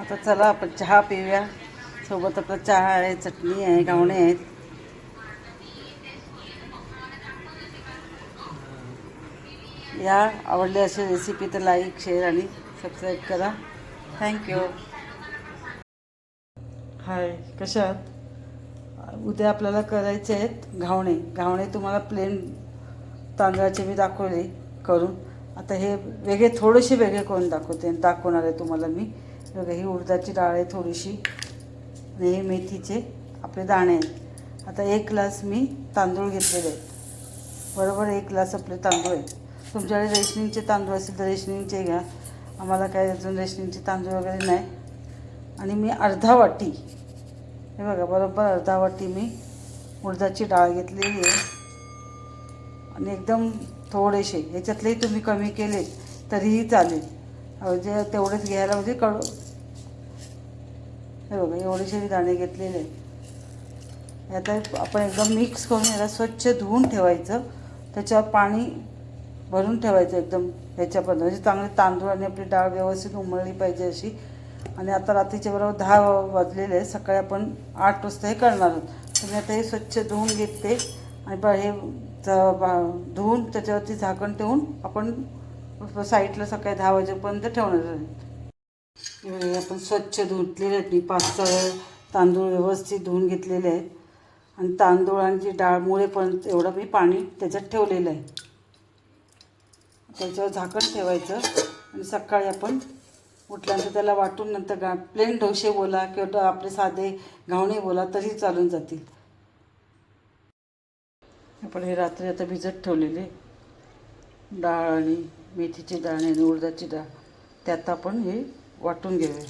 आता चला आपण चहा पिऊया. सोबत आपला चहा आहे चटणी आहे घावणे आहेत. या आवडली अशी रेसिपी तर लाईक शेअर आणि सबस्क्राईब करा. थँक्यू हाय कशात उद्या आपल्याला करायचे आहेत घावणे. घावणे तुम्हाला प्लेन तांदळाचे मी दाखवले करून. आता हे वेगळे थोडेसे वेगळे करून दाखवते. दाखवणार आहे तुम्हाला मी. बघा ही उडदाची डाळ आहे थोडीशी. आणि हे मेथीचे आपले दाणे आहेत. आता एक ग्लास मी तांदूळ घेतलेले आहेत. बरोबर एक ग्लास आपले तांदूळ आहेत. तुमच्याकडे रेशनिंगचे तांदूळ असतील तर रेशनिंगचे घ्या. आम्हाला काय अजून रेशनिंगचे तांदूळ वगैरे नाही. आणि मी अर्धा वाटी हे बघा बरोबर अर्धा वाटी मी उडदाची डाळ घेतलेली आहे. आणि एकदम थोडेसे ह्याच्यातलेही तुम्ही कमी केले तरीही चालेल. म्हणजे तेवढेच घ्यायला म्हणजे कळ हे बघा एवढेसे मी दाणे घेतलेले आहेत. आता आपण एकदम मिक्स करून याला स्वच्छ धुवून ठेवायचं. त्याच्यावर पाणी भरून ठेवायचं एकदम ह्याच्यापर्यंत. म्हणजे चांगले तांदूळ आणि आपली डाळ व्यवस्थित उमळली पाहिजे अशी. आणि आता रात्रीच्या बरोबर दहा वाजलेले आहे सकाळी आपण आठ वाजता हे करणार आहोत. तर मी आता हे स्वच्छ धुवून घेते. आणि ब हे बा- धुवून त्याच्यावरती झाकण ठेवून आपण साईडला सकाळी दहा वाजेपर्यंत ठेवणार आहोत. आपण स्वच्छ धुतलेले आहेत. मी पाच सहा तांदूळ व्यवस्थित धुवून घेतलेले आहेत. आणि तांदूळ आणि जी डाळ मुळेपर्यंत एवढं मी पाणी त्याच्यात ठेवलेलं आहे. त्याच्यावर झाकण ठेवायचं. आणि सकाळी आपण उठल्यानंतर त्याला वाटून नंतर गा प्लेन डोसे बोला किंवा आपले साधे घावणे बोला तरी चालून जातील. आपण हे रात्री आता भिजत ठेवलेले डाळ आणि मेथीची डाळ आणि उडदाची डाळ. त्यात आपण हे वाटून घेऊया.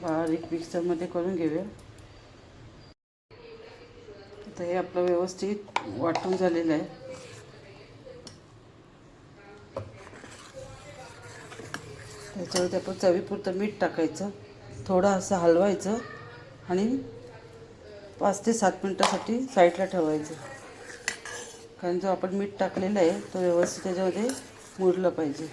बारीक मिक्सरमध्ये करून घेऊया. आता हे आपलं व्यवस्थित वाटून झालेलं आहे. त्याच्यावरती आपण चवीपुरतं मीठ टाकायचं थोडं असं हलवायचं आणि पाच ते सात मिनटासाठी साईडला ठेवायचं. कारण जो आपण मीठ टाकलेलं आहे तो व्यवस्थित त्याच्यामध्ये मुरलं पाहिजे.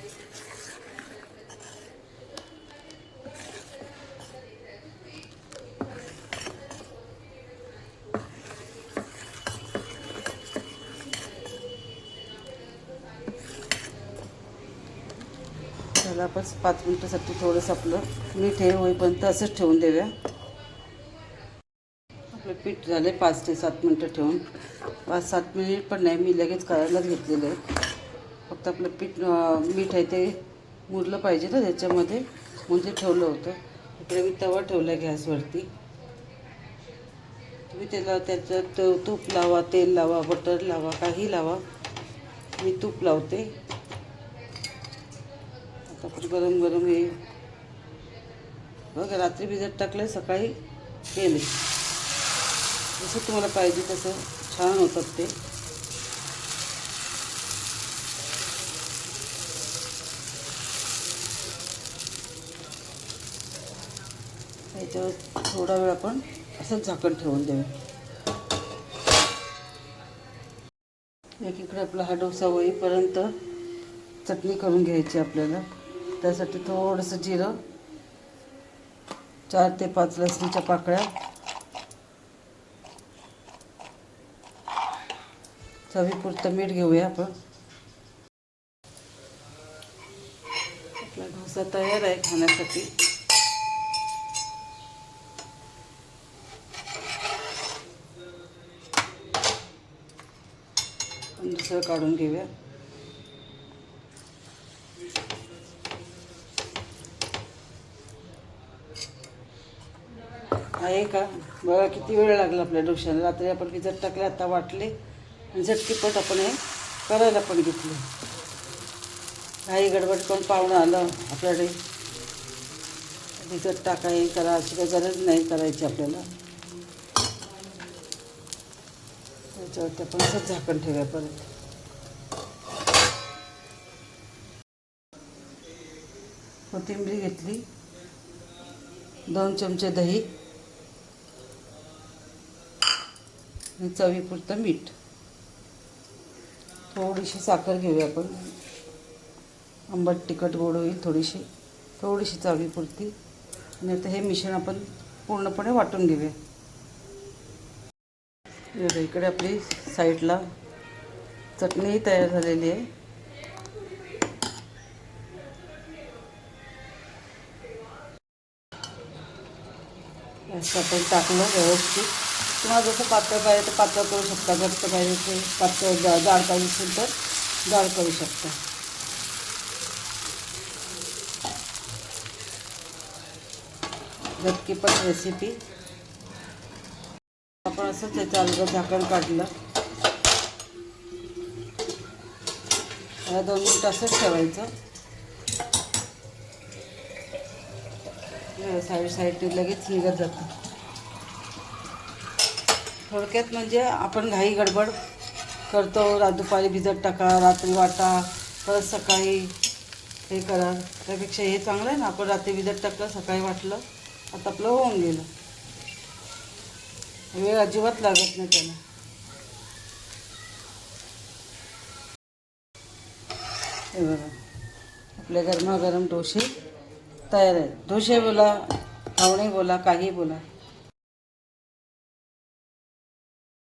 त्याला आपण पाच मिनटासाठी थोडंसं आपलं मीठ हे होईपर्यंत असंच ठेवून देऊया. आपलं पीठ झाले पाच ते सात मिनटं ठेवून. पाच सात मिनिट पण नाही मी लगेच करायलाच घेतलेलं आहे फक्त आपलं पीठ मीठ आहे ते मुरलं पाहिजे ना त्याच्यामध्ये म्हणजे ठेवलं होतं. इकडे मी तवा ठेवला आहे गॅसवरती. तुम्ही त्याला त्याच्यात तूप लावा तेल लावा बटर लावा काही लावा. मी तूप लावते. आता गरम गरम हे. बघा रात्री भिजत टाकलं सकाळी केले जसं तुम्हाला पाहिजे तसं छान होतात ते. त्याच्यावर थोडा वेळ आपण असंच झाकण ठेवून देऊया एकीकडे आपला हा डोसा होईपर्यंत चटणी करून घ्यायची आपल्याला. त्यासाठी थोडंसं जिरं. चार ते पाच लसणीच्या पाकळ्या. चवीपुरतं मीठ घेऊया आपण. आपला डोसा तयार आहे खाण्यासाठी. दुसरं काढून घेऊया. आहे का? बघा किती वेळ लागला आपल्या डोशाला रात्री आपण भिजत टाकले आता वाटले. आणि झटकीपट आपण हे करायला पण घेतले. काही गडबड करून पाहुणं आलं आपल्याकडे. भिजत टाका हे करा अशी काही गरज नाही करायची आपल्याला. त्याच्यावरती आपण असंच झाकण ठेवूया परत. कोथिंबीर घेतली. दोन चमचे दही. आणि चवीपुरतं मीठ. थोडीशी साखर घेऊया आपण. आंबट तिखट गोड होईल थोडीशी. थोडीशी चवीपुरती. आणि आता हे मिश्रण आपण पूर्णपणे वाटून घेऊया. इकडे आपली साईडला चटणीही तयार झालेली आहे. असं आपण टाकलं व्यवस्थित. तुम्हाला जसं पातळ पाहिजे तर पातळ करू शकता घट्ट पाहिजे ते पातळ जा जाड पाहिजे असेल तर जाड करू शकता. झटकीपट रेसिपी आपण असं त्याचं अलगद झाकण काढलं. त्याला दोन मिनिट असंच ठेवायचं. साईड साईडने लगेच निघत जातं. थोडक्यात म्हणजे आपण घाई गडबड करतो रा दुपारी भिजत टाका रात्री वाटा परत सकाळी हे करा. त्यापेक्षा हे चांगलं आहे ना आपण रात्री भिजत टाकलं सकाळी वाटलं आता आपलं होऊन गेलं. वेळ अजिबात लागत नाही त्याला. हे बघा आपले गरमागरम डोसे तयार आहेत. डोसे बोला खावणे बोला काही बोला.